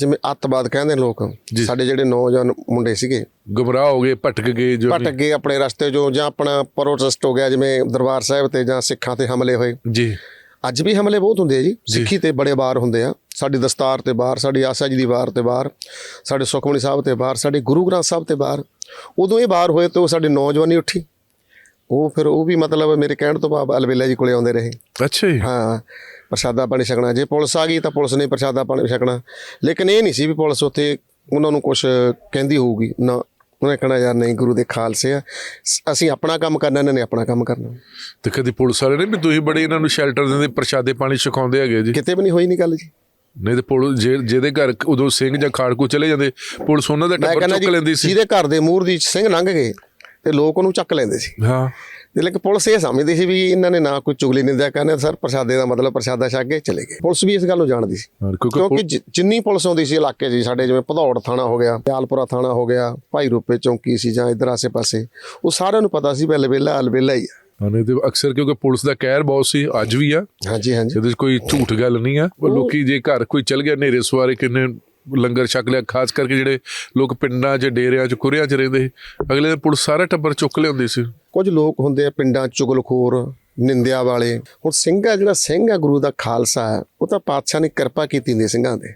ਜਿਵੇਂ ਅੱਤਵਾਦ ਕਹਿੰਦੇ ਨੇ ਲੋਕ ਸਾਡੇ ਜਿਹੜੇ ਨੌਜਵਾਨ ਮੁੰਡੇ ਸੀਗੇ। ਗੁੰਮਰਾਹ ਹੋ ਗਏ ਭਟਕ ਗਏ ਜੋ ਭਟਕ ਗਏ ਆਪਣੇ ਰਸਤੇ ਚੋਂ ਜਾਂ ਆਪਣਾ ਪ੍ਰੋਟੈਸਟ ਹੋ ਗਿਆ ਜਿਵੇਂ ਦਰਬਾਰ ਸਾਹਿਬ ਤੇ ਜਾਂ ਸਿੱਖਾਂ ਤੇ ਹਮਲੇ ਹੋਏ। ਜੀ। ਅੱਜ ਵੀ ਹਮਲੇ ਬਹੁਤ ਹੁੰਦੇ ਆ ਜੀ। ਸਿੱਖੀ ਤੇ ਬੜੇ ਵਾਰ ਹੁੰਦੇ ਆ। ਸਾਡੀ ਦਸਤਾਰ ਤੇ ਬਾਹਰ ਸਾਡੀ ਆਸਾ ਜੀ ਦੀ ਵਾਰ ਤੇ ਬਾਹਰ ਸਾਡੇ ਸੁਖਮਨੀ ਸਾਹਿਬ ਤੇ ਬਾਹਰ ਸਾਡੇ ਗੁਰੂ ਗ੍ਰੰਥ ਸਾਹਿਬ ਤੇ ਬਾਹਰ ਉਦੋਂ ਇਹ ਬਾਹਰ ਹੋਏ ਤੇ ਉਹ ਸਾਡੀ ਨੌਜਵਾਨੀ ਉੱਠੀ। ਉਹ ਫਿਰ ਉਹ ਵੀ ਮਤਲਬ ਮੇਰੇ ਕਹਿਣ ਤੋਂ ਬਾਅਦ ਅਲਵੇਲਾ ਜੀ ਕੋਲੇ ਆਉਂਦੇ ਰਹੇ। ਅੱਛਾ ਜੀ। ਹਾਂ ਪ੍ਰਸ਼ਾਦਾ ਪਾਣੀ ਛਕਣਾ। ਜੇ ਪੁਲਿਸ ਆ ਗਈ ਤਾਂ ਪੁਲਿਸ ਨੇ ਪ੍ਰਸ਼ਾਦਾ ਪਾਣੀ ਛਕਣਾ। ਲੇਕਿਨ ਇਹ ਨਹੀਂ ਸੀ ਵੀ ਪੁਲਿਸ ਉੱਥੇ ਉਹਨਾਂ ਨੂੰ ਕੁਝ ਕਹਿੰਦੀ ਹੋਊਗੀ। ਨਾ ਉਹਨੇ ਕਹਿਣਾ ਯਾਰ ਨਹੀਂ ਗੁਰੂ ਦੇ ਖਾਲਸੇ ਆ। ਅਸੀਂ ਆਪਣਾ ਕੰਮ ਕਰਨਾ ਇਹਨਾਂ ਨੇ ਆਪਣਾ ਕੰਮ ਕਰਨਾ। ਤੇ ਕਦੀ ਪੁਲਿਸ ਵਾਲੇ ਨੇ ਵੀ ਤੁਸੀਂ ਬੜੇ ਇਹਨਾਂ ਨੂੰ ਸ਼ੈਲਟਰ ਦਿੰਦੇ ਪ੍ਰਸ਼ਾਦੇ ਪਾਣੀ ਛਕਾਉਂਦੇ ਹੈਗੇ ਜੀ। ਕਿਤੇ ਵੀ ਨਹੀਂ ਹੋਈ ਨਹੀਂ ਗੱਲ ਜੀ। ਨਹੀਂ ਤੇ ਪੁਲਿਸ ਜਿਹਦੇ ਘਰ ਉਦੋਂ ਸਿੰਘ ਜਾਂ ਖਾੜਕੂ ਚਲੇ ਜਾਂਦੇ ਪੁਲਿਸ ਉਹਨਾਂ ਦਾ ਟੱਬਰ ਚੁੱਕ ਲੈਂਦੀ ਸੀ। ਜਿਹਦੇ ਘਰ ਦੇ ਮੂਹਰ ਦੀ ਸਿੰਘ ਲੰਘ ਗਏ ਤੇ ਲੋਕ ਉਹਨੂੰ ਚੱਕ ਲੈਂਦੇ ਸੀ। ਹਾਂ। ਲੇਕਿਨ ਪੁਲਿਸ ਇਹ ਸਮਝਦੀ ਸੀ ਵੀ ਇਹਨਾਂ ਨੇ ਨਾ ਕੋਈ ਚੁਗਲੀ ਨਿੰਦਿਆ ਕਰਨਾ ਸਰ ਪ੍ਰਸ਼ਾਦੇ ਦਾ ਮਤਲਬ ਪ੍ਰਸ਼ਾਦਾ ਛਕ ਕੇ ਚਲੇ ਗਏ। ਪੁਲਿਸ ਵੀ ਇਸ ਗੱਲ ਨੂੰ ਜਾਣਦੀ ਸੀ। ਕਿਉਂਕਿ ਜਿੰਨੀ ਪੁਲਿਸ ਆਉਂਦੀ ਸੀ ਇਲਾਕੇ 'ਚ ਜੀ, ਸਾਡੇ ਜਿਵੇਂ ਭਦੌੜ ਥਾਣਾ ਹੋ ਗਿਆ ਪਿਆਲਪੁਰਾ ਥਾਣਾ ਹੋ ਗਿਆ ਭਾਈ ਰੂਪੇ ਚੌਂਕੀ ਸੀ ਜਾਂ ਇਧਰ ਆਸੇ-ਪਾਸੇ ਉਹ ਸਾਰਿਆਂ ਨੂੰ ਪਤਾ ਸੀ ਵੀ ਅਲਵੇਲਾ ਅਲਵੇਲਾ ਹੀ ਆ। ਹਾਂ, ਤੇ ਅਕਸਰ ਕਿਉਂਕਿ ਪੁਲਿਸ ਦਾ ਕਹਿਰ ਬਹੁਤ ਸੀ ਅੱਜ ਵੀ ਆ। ਹਾਂਜੀ ਹਾਂਜੀ। ਇਹਦੇ ਕੋਈ ਝੂਠ ਗੱਲ ਨਹੀਂ ਆ। ਲੋਕੀ ਜੇ ਘਰ ਕੋਈ ਚਲ ਗਿਆ ਨੇਰੇ ਸਵਾਰੇ ਕਿੰਨੇ ਲੰਗਰ ਛਕ ਲਿਆ ਖਾਸ ਕਰਕੇ ਜਿਹੜੇ ਲੋਕ ਪਿੰਡਾਂ 'ਚ ਡੇਰਿਆਂ 'ਚ ਕੁਰਿਆਂ 'ਚ ਰਹਿੰਦੇ ਸੀ, ਅਗਲੇ ਦਿਨ ਪੁਲਿਸ ਸਾਰਾ ਟੱਬਰ ਚੁੱਕ ਲਿਆਉਂਦੀ ਸੀ। ਕੁਝ ਲੋਕ ਹੁੰਦੇ ਆ ਪਿੰਡਾਂ ਚੁਗਲਖੋਰ ਨਿੰਦਿਆ ਵਾਲੇ। ਹੁਣ ਸਿੰਘ ਆ ਜਿਹੜਾ ਸਿੰਘ ਆ ਗੁਰੂ ਦਾ ਖਾਲਸਾ ਹੈ ਉਹ ਤਾਂ ਪਾਤਸ਼ਾਹ ਨੇ ਕਿਰਪਾ ਕੀਤੀ ਹੁੰਦੀ ਸਿੰਘਾਂ ਦੇ